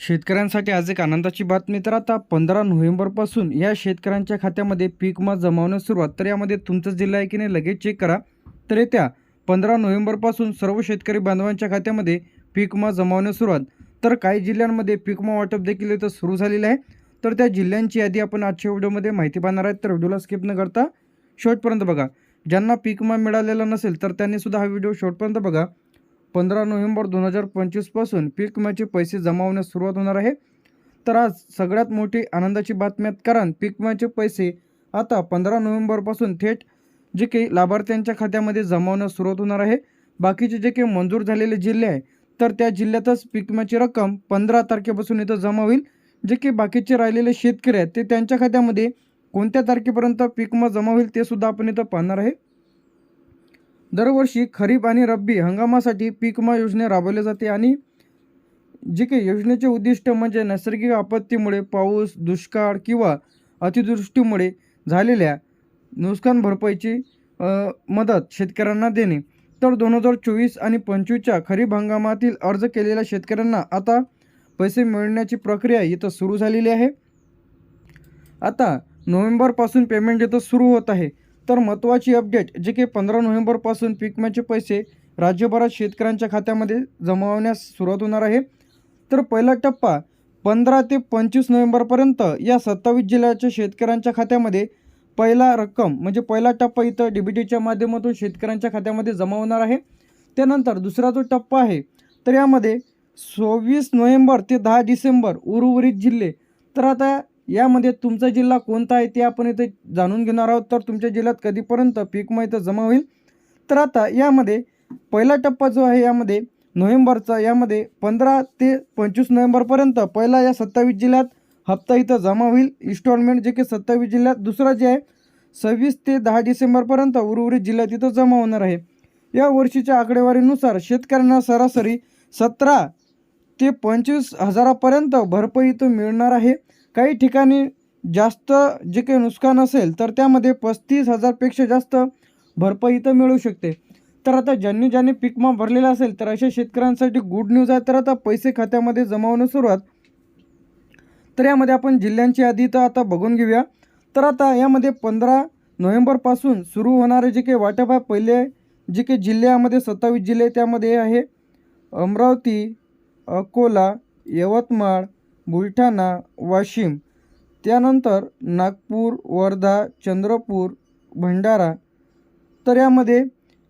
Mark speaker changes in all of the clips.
Speaker 1: शेतकऱ्यांसाठी आज एक आनंदाची बातमी. तर आता पंधरा नोव्हेंबरपासून या शेतकऱ्यांच्या खात्यामध्ये पीक विमा जमावण्यास सुरुवात. तर यामध्ये तुमचा जिल्हा आहे की नाही लगेच चेक करा. तर येत्या पंधरा नोव्हेंबरपासून सर्व शेतकरी बांधवांच्या खात्यामध्ये पीक विमा जमावण्यास सुरुवात. तर काही जिल्ह्यांमध्ये पीक विमा वाटप देखील इथं सुरू झालेलं आहे. तर त्या जिल्ह्यांची यादी आपण आजच्या व्हिडिओमध्ये माहिती पाहणार आहेत. तर व्हिडिओला स्किप न करता शेवटपर्यंत बघा. ज्यांना पीक विमा मिळालेला नसेल तर त्यांनी सुद्धा हा व्हिडिओ शेवटपर्यंत बघा. पंधरा नोव्हेंबर दोन हजार पंचवीसपासून पीक विम्याचे पैसे जमा होण्यास सुरुवात होणार आहे. तर आज सगळ्यात मोठी आनंदाची बातमी कारण पीक विम्याचे पैसे आता पंधरा नोव्हेंबरपासून थेट जे काही लाभार्थ्यांच्या खात्यामध्ये जमा होण्यास सुरुवात होणार आहे. बाकीचे जे काही मंजूर झालेले जिल्हे आहे तर त्या जिल्ह्यातच पीक विम्याची रक्कम पंधरा तारखेपासून इथं जमा होईल. जे की बाकीचे राहिलेले शेतकरी आहेत ते त्यांच्या खात्यामध्ये कोणत्या तारखेपर्यंत पीक विमा जमा होईल ते सुद्धा आपण इथं पाहणार आहे. दरवर्षी खरीप आणि रब्बी हंगामासाठी पीक विमा योजना राबवली जाते आणि जे काही योजनेचे उद्दिष्ट म्हणजे नैसर्गिक आपत्तीमुळे पाऊस दुष्काळ किंवा अतिवृष्टीमुळे झालेल्या नुकसान भरपाईची मदत शेतकऱ्यांना देणे. तर दोन हजार चोवीस आणि पंचवीसच्या खरीप हंगामातील अर्ज केलेल्या शेतकऱ्यांना आता पैसे मिळण्याची प्रक्रिया इथं सुरू झालेली आहे. आता नोव्हेंबरपासून पेमेंट इथं सुरू होत आहे. तर महत्त्वाची अपडेट जे की पंधरा नोव्हेंबरपासून पीक विम्याचे पैसे राज्यभरात शेतकऱ्यांच्या खात्यामध्ये जमावण्यास सुरुवात होणार आहे. तर पहिला टप्पा पंधरा ते पंचवीस नोव्हेंबरपर्यंत या सत्तावीस जिल्ह्याच्या शेतकऱ्यांच्या खात्यामध्ये पहिला रक्कम म्हणजे पहिला टप्पा इथं डी बी टीच्या माध्यमातून शेतकऱ्यांच्या खात्यामध्ये जमा होणार आहे. त्यानंतर दुसरा जो टप्पा आहे तर यामध्ये सव्वीस नोव्हेंबर ते दहा डिसेंबर उर्वरित जिल्हे तर आता यामध्ये तुमचा जिल्हा कोणता आहे ते आपण इथे जाणून घेणार आहोत. तर तुमच्या जिल्ह्यात कधीपर्यंत पीकमा इथं जमा होईल? तर आता यामध्ये पहिला टप्पा जो आहे यामध्ये नोव्हेंबरचा यामध्ये पंधरा ते पंचवीस नोव्हेंबरपर्यंत पहिला या सत्तावीस जिल्ह्यात हप्ता इथं जमा होईल. इन्स्टॉलमेंट जे की सत्तावीस जिल्ह्यात दुसरा जे आहे सव्वीस ते दहा डिसेंबरपर्यंत उर्वरित जिल्ह्यात इथं जमा होणार आहे. या वर्षीच्या आकडेवारीनुसार शेतकऱ्यांना सरासरी सतरा ते पंचवीस हजारापर्यंत भरपाई इथं मिळणार आहे. काही ठिकाणी जास्त जे काही नुकसान असेल तर त्यामध्ये पस्तीस हजारपेक्षा जास्त भरपाई इथं मिळू शकते. तर आता ज्यांनी ज्यांनी पिकमा भरलेला असेल तर अशा शेतकऱ्यांसाठी गुड न्यूज आहे. तर आता पैसे खात्यामध्ये जमा होण्यास सुरुवात. तर यामध्ये आपण जिल्ह्यांची यादी तर आता बघून घेऊया. तर आता यामध्ये पंधरा नोव्हेंबरपासून सुरू होणारे जे काही वाटप आहे पहिले जे काही जिल्ह्यामध्ये सत्तावीस जिल्हे त्यामध्ये आहे. अमरावती अकोला यवतमाळ बुलढाणा वाशिम. त्यानंतर नागपूर वर्धा चंद्रपूर भंडारा. तर यामध्ये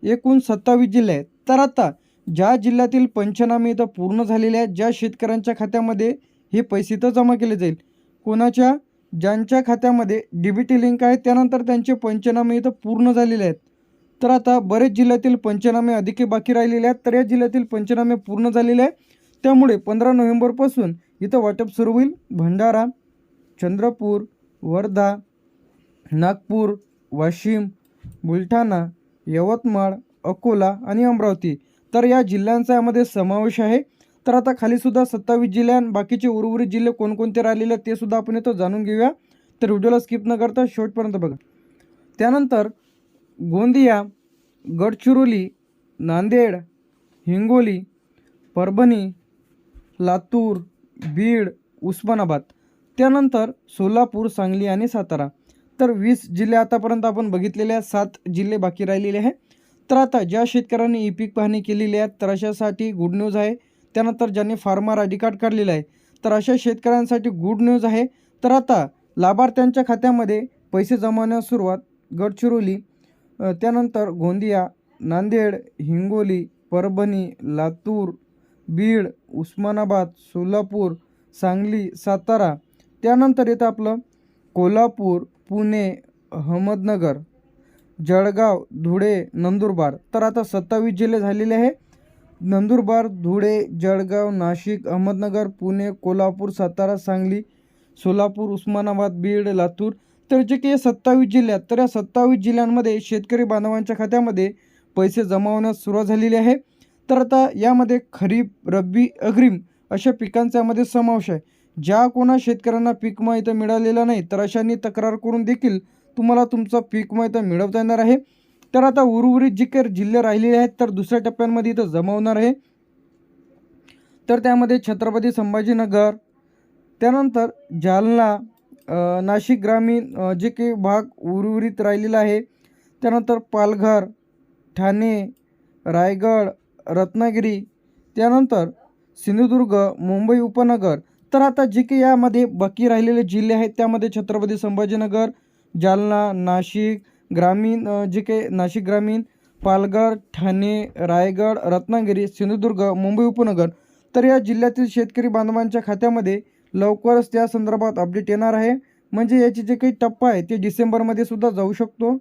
Speaker 1: एकूण सत्तावीस जिल्हे आहेत. तर आता ज्या जिल्ह्यातील पंचनामे इथं पूर्ण झालेले आहेत ज्या शेतकऱ्यांच्या खात्यामध्ये हे पैसे इथं जमा केले जाईल कोणाच्या? ज्यांच्या खात्यामध्ये डी बी टी लिंक आहे त्यानंतर त्यांचे पंचनामे इथं पूर्ण झालेले आहेत. तर आता बरेच जिल्ह्यातील पंचनामे अधिके बाकी राहिलेले आहेत. तर या जिल्ह्यातील पंचनामे पूर्ण झालेले आहे त्यामुळे पंधरा नोव्हेंबरपासून इथं वाटप सुरू होईल. भंडारा चंद्रपूर वर्धा नागपूर वाशिम बुलढाणा यवतमाळ अकोला आणि अमरावती. तर या जिल्ह्यांचा यामध्ये समावेश आहे. तर आता खालीसुद्धा सत्तावीस जिल्हे आणि बाकीचे उर्वरित जिल्हे कोणकोणते राहिलेले ते सुद्धा आपण इथं जाणून घेऊया. तर व्हिडिओला स्किप न करता शेवटपर्यंत बघा. त्यानंतर गोंदिया गडचिरोली नांदेड हिंगोली परभणी लातूर बीड उस्मानाबाद त्यानंतर सोलापूर सांगली आणि सातारा. तर वीस जिल्हे आतापर्यंत आपण बघितलेले सात जिल्हे बाकी राहिलेले आहे तर आता ज्या शेतकऱ्यांनी ई पीक पाहणी केलेली आहे तर अशासाठी गुड न्यूज आहे. त्यानंतर ज्यांनी फार्मर आय कार्ड काढलेलं आहे तर अशा शेतकऱ्यांसाठी गुड न्यूज आहे. तर आता लाभार्थ्यांच्या खात्यामध्ये पैसे जमावण्यास सुरुवात गडचिरोली त्यानंतर गोंदिया नांदेड हिंगोली परभणी लातूर बीड उस्मानाबाद सोलापूर सांगली सातारा त्यानंतर येतं आपलं कोल्हापूर पुणे अहमदनगर जळगाव धुळे नंदुरबार. तर आता सत्तावीस जिल्हे झालेले आहे. नंदुरबार धुळे जळगाव नाशिक अहमदनगर पुणे कोल्हापूर सातारा सांगली सोलापूर उस्मानाबाद बीड लातूर. तर जे काही सत्तावीस जिल्हे आहेत तर या सत्तावीस जिल्ह्यांमध्ये शेतकरी बांधवांच्या खात्यामध्ये पैसे जमा होण्यास सुरुवात झालेली आहे. तर आता यामध्ये खरीप रब्बी अग्रिम अशा पिकांचा यामध्ये समावेश आहे. ज्या कोणा शेतकऱ्यांना पीक इथं मिळालेला नाही तर अशांनी तक्रार करून देखील तुम्हाला तुमचा पीक इथं मिळवता येणार आहे. तर आता उर्वरित जे काही जिल्हे राहिलेले आहेत तर दुसऱ्या टप्प्यांमध्ये इथं जमा होणार आहे. तर त्यामध्ये छत्रपती संभाजीनगर त्यानंतर जालना नाशिक ग्रामीण जे काही भाग उर्वरित राहिलेला आहे. त्यानंतर पालघर ठाणे रायगड रत्नागिरी. त्यानंतर सिंधुदुर्ग मुंबई उपनगर. तर आता जे काही यामध्ये बाकी राहिलेले जिल्हे आहेत त्यामध्ये छत्रपती संभाजीनगर जालना नाशिक ग्रामीण जे काही नाशिक ग्रामीण पालघर ठाणे रायगड रत्नागिरी सिंधुदुर्ग मुंबई उपनगर. तर या जिल्ह्यातील शेतकरी बांधवांच्या खात्यामध्ये लवकरच त्या संदर्भात अपडेट येणार आहे. म्हणजे याचे जे काही टप्पा आहे ते डिसेंबरमध्ये सुद्धा जाऊ शकतो.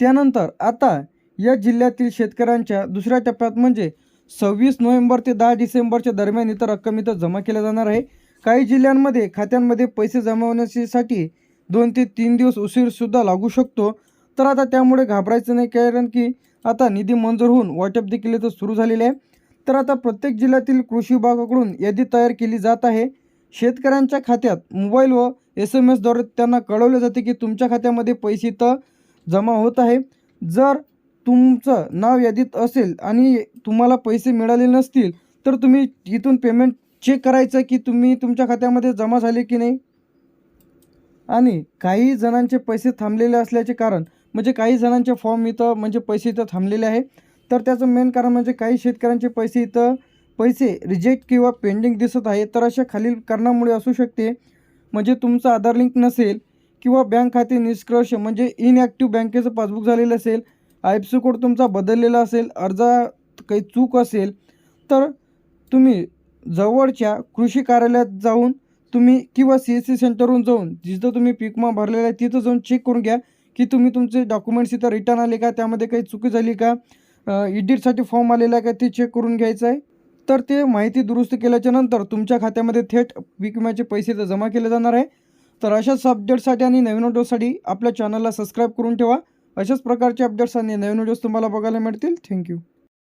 Speaker 1: त्यानंतर आता या जिल्ह्यातील शेतकऱ्यांच्या दुसऱ्या टप्प्यात म्हणजे सव्वीस नोव्हेंबर ते दहा डिसेंबरच्या दरम्यान इथं रक्कम इथं जमा केल्या जाणार आहे. काही जिल्ह्यांमध्ये खात्यांमध्ये पैसे जमा होण्यासाठी दोन ते तीन दिवस उशीरसुद्धा लागू शकतो. तर आता त्यामुळे घाबरायचं नाही कारण की आता निधी मंजूर होऊन वाटप देखील इथं सुरू झालेले आहे. तर आता प्रत्येक जिल्ह्यातील कृषी विभागाकडून यादी तयार केली जात आहे. शेतकऱ्यांच्या खात्यात मोबाईल व एस एम एसद्वारे त्यांना कळवले जाते की तुमच्या खात्यामध्ये पैसे इथं जमा होत आहे. जर तुमचं नाव यादीत असेल आणि तुम्हाला पैसे मिळाले नसतील तर तुम्ही इथून पेमेंट चेक करायचं की तुम्ही तुमच्या खात्यामध्ये जमा झाले की नाही? आणि काही जणांचे पैसे थांबलेले असल्याचे कारण म्हणजे काही जणांचे फॉर्म इथं म्हणजे पैसे इथं थांबलेले आहे. तर त्याचं मेन कारण म्हणजे काही शेतकऱ्यांचे पैसे इथं पैसे रिजेक्ट किंवा पेंडिंग दिसत आहे. तर अशा खालील कारणामुळे असू शकते. म्हणजे तुमचं आधार लिंक नसेल किंवा बँक खाते निष्कर्ष म्हणजे इनॲक्टिव्ह बँकेचं पासबुक झालेलं असेल आय एफ सी कोड तुमचा बदललेला असेल अर्जात काही चूक असेल तर तुम्ही जवळच्या कृषी कार्यालयात जाऊन तुम्ही किंवा सी एस सी सेंटरवरून जाऊन जिथं तुम्ही पीक विमा भरलेला आहे तिथं जाऊन चेक करून घ्या की तुम्ही तुमचे डॉक्युमेंट्स इथं रिटर्न आले का त्यामध्ये काही चुकी झाली का इडिटसाठी फॉर्म आलेला आहे का ते चेक करून घ्यायचं आहे. तर ते माहिती दुरुस्त केल्याच्यानंतर तुमच्या खात्यामध्ये थेट पीक विम्याचे पैसे तर जमा केले जाणार आहे. तर अशाच अपडेट्ससाठी आणि नवीन व्हिडिओसाठी आपल्या चॅनलला सबस्क्राईब करून ठेवा. अशाच प्रकारचे अपडेट्स आणि नवीन व्हिडिओज तुम्हाला बघायला मिळतील. थँक्यू